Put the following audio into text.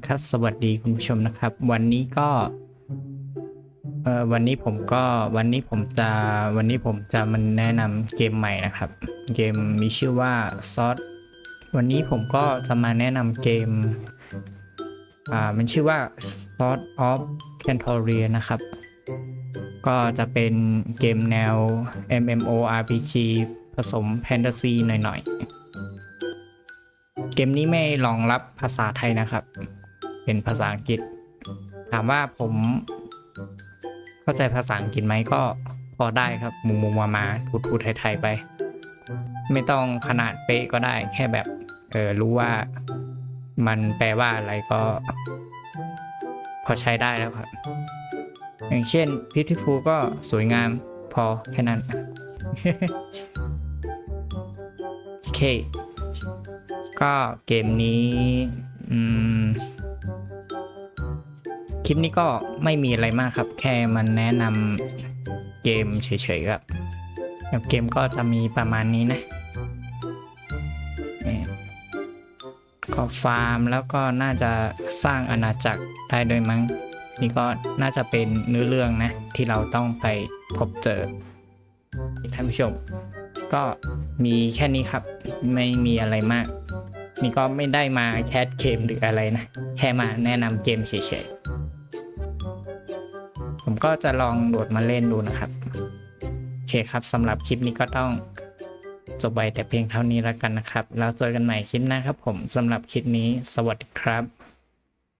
นะครับ สวัสดีคุณผู้ชมนะครับ วันนี้ก็เออวันนี้ผมก็วันนี้ผมจะวันนี้ผมจะมันแนะนำเกมใหม่นะครับ เกมมีชื่อว่าซอสวันนี้ผมก็จะมาแนะนำเกมอ่ามันชื่อว่า Sword of Cantoria นะครับ ก็จะเป็นเกมแนว MMORPG ผสมแฟนตาซีหน่อยๆ เกมนี้ไม่รองรับภาษาไทยนะครับ เป็นภาษาอังกฤษ ถามว่าผม เข้าใจภาษาอังกฤษไหมก็พอได้ครับมุมมุมมามาทูทูไทยๆไป ไม่ต้องขนาดเป๊ะก็ได้แค่แบบเออรู้ว่ามันแปลว่าอะไรก็ พอใช้ได้แล้วครับ อย่างเช่น beautiful ก็สวยงามพอแค่นั้นโอเค ก็เกมนี้คลิปนี้ก็ไม่มีอะไรมากครับ แค่มันแนะนำเกมเฉยๆครับแล้วเกมก็จะมีประมาณนี้นะนี่ก็ฟาร์มแล้วก็น่าจะสร้างอาณาจักรได้โดวยมั้ง นี่ก็น่าจะเป็นเนื้อเรื่องนะ ที่เราต้องไปพบเจอท่านผู้ชม ก็มีแค่นี้ครับ ไม่มีอะไรมาก นี่ก็ไม่ได้มาแคสเกมหรืออะไรนะ แค่มาแนะนำเกมเฉยๆ ผมก็จะลองโหลดมาเล่นดูนะครับ โอเคครับสำหรับคลิปนี้ก็ต้องจบไปแต่เพียงเท่านี้แล้วกันนะครับ แล้วเจอกันใหม่คลิปหน้าครับผมสำหรับคลิปนี้ สวัสดีครับ